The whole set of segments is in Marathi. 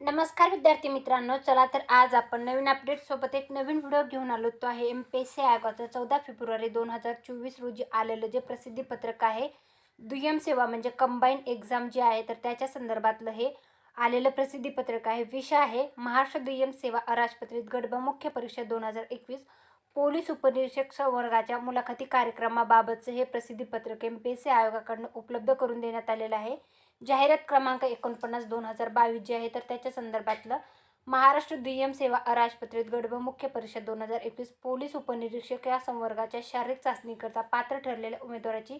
नमस्कार विद्यार्थी मित्रांनो चला तर आज आपण नवीन अपडेट सोबत एक नवीन व्हिडिओ घेऊन आलो. तो आहे एम पी एस सी आयोगाचं चौदा फेब्रुवारी दोन हजार चोवीस रोजी आलेलं जे प्रसिद्धीपत्रक आहे दुय्यम सेवा म्हणजे कंबाईन एक्झाम जे आहे तर त्याच्या संदर्भातलं हे आलेलं प्रसिद्धीपत्रक आहे. विषय आहे महाराष्ट्र दुय्यम सेवा अराजपत्रित गट मुख्य परीक्षा दोन हजार एकवीस पोलीस उपनिरीक्षक संवर्गाच्या मुलाखती कार्यक्रमाबाबतचं हे प्रसिद्धीपत्रक एम पी एस सी आयोगाकडनं उपलब्ध करून देण्यात आलेलं आहे. जाहिरात क्रमांक एकोणपन्नास दोन हजार बावीस जे आहे तर त्याच्या संदर्भातलं महाराष्ट्र दुय्यम सेवा अराजपत्रित गट व मुख्य परिषद दोन हजार एकवीस पोलीस उपनिरीक्षक या संवर्गाच्या शारीरिक चाचणीकरता पात्र ठरलेल्या उमेदवाराची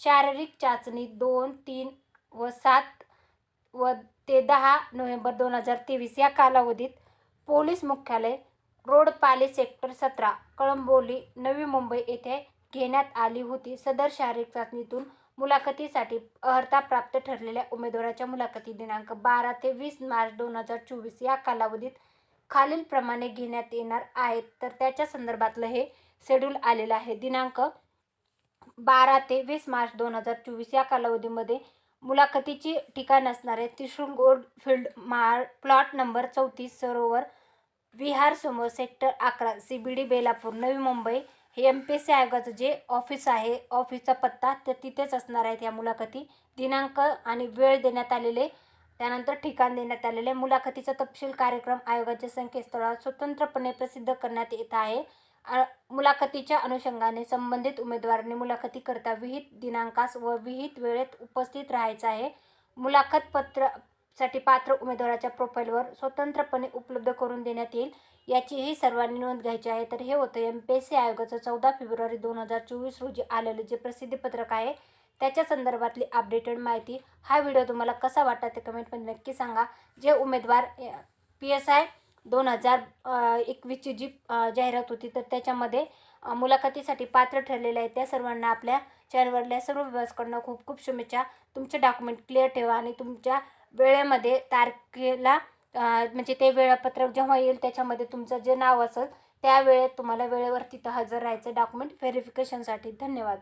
शारीरिक चाचणी दोन तीन व सात व ते दहा नोव्हेंबर दोन हजार तेवीस या कालावधीत पोलीस मुख्यालय रोड पाली सेक्टर सतरा कळंबोली नवी मुंबई येथे घेण्यात आली होती. सदर शारीरिक चाचणीतून मुलाखतीसाठी अर्हता प्राप्त ठरलेल्या उमेदवाराच्या मुलाखती दिनांक बारा ते वीस मार्च दोन हजार चोवीस या कालावधीत खालीलप्रमाणे घेण्यात येणार आहेत. तर त्याच्या संदर्भातलं हे शेड्यूल आलेलं आहे. दिनांक बारा ते वीस मार्च दोन हजार चोवीस या कालावधीमध्ये मुलाखतीची ठिकाण असणारे त्रिशूल गोल्ड फील्ड मार प्लॉट नंबर चौतीस सरोवर विहार समोर सेक्टर अकरा C B D Belapur Navi Mumbai M P S C आयोगाचं जे ऑफिस आहे ऑफिसचा पत्ता तर तिथेच असणार आहेत या मुलाखती. दिनांक आणि वेळ देण्यात आलेले त्यानंतर ठिकाण देण्यात आलेले मुलाखतीचा तपशील कार्यक्रम आयोगाच्या संकेतस्थळावर स्वतंत्रपणे प्रसिद्ध करण्यात येत आहे. मुलाखतीच्या अनुषंगाने संबंधित उमेदवारांनी मुलाखतीकरता विहित दिनांकास व विहित वेळेत उपस्थित राहायचं आहे. मुलाखत पत्र साठी पात्र उमेदवाराच्या प्रोफाईलवर स्वतंत्रपणे उपलब्ध करून देण्यात येईल याचीही सर्वांनी नोंद घ्यायची आहे. तर हे होतं एम पी एस सी आयोगाचं चौदा फेब्रुवारी दोन हजार चोवीस रोजी आलेलं जे प्रसिद्धीपत्रक आहे त्याच्या संदर्भातली अपडेटेड माहिती. हा व्हिडिओ तुम्हाला कसा वाटला ते कमेंटमध्ये नक्की सांगा. जे उमेदवार पी एस आय दोन हजार एकवीसची जी जाहिरात होती तर त्याच्यामध्ये मुलाखतीसाठी पात्र ठरलेले आहेत त्या सर्वांना आपल्या चॅनलवरल्या सर्व विभागाकडनं खूप खूप शुभेच्छा. तुमचे डॉक्युमेंट क्लिअर ठेवा आणि तुमच्या वेळेमध्ये तारखेला म्हणजे ते वेळापत्रक जेव्हा येईल त्याच्यामध्ये तुमचं जे नाव असेल त्यावेळेत तुम्हाला वेळेवर तिथं हजर राहायचं डॉक्युमेंट व्हेरिफिकेशनसाठी धन्यवाद.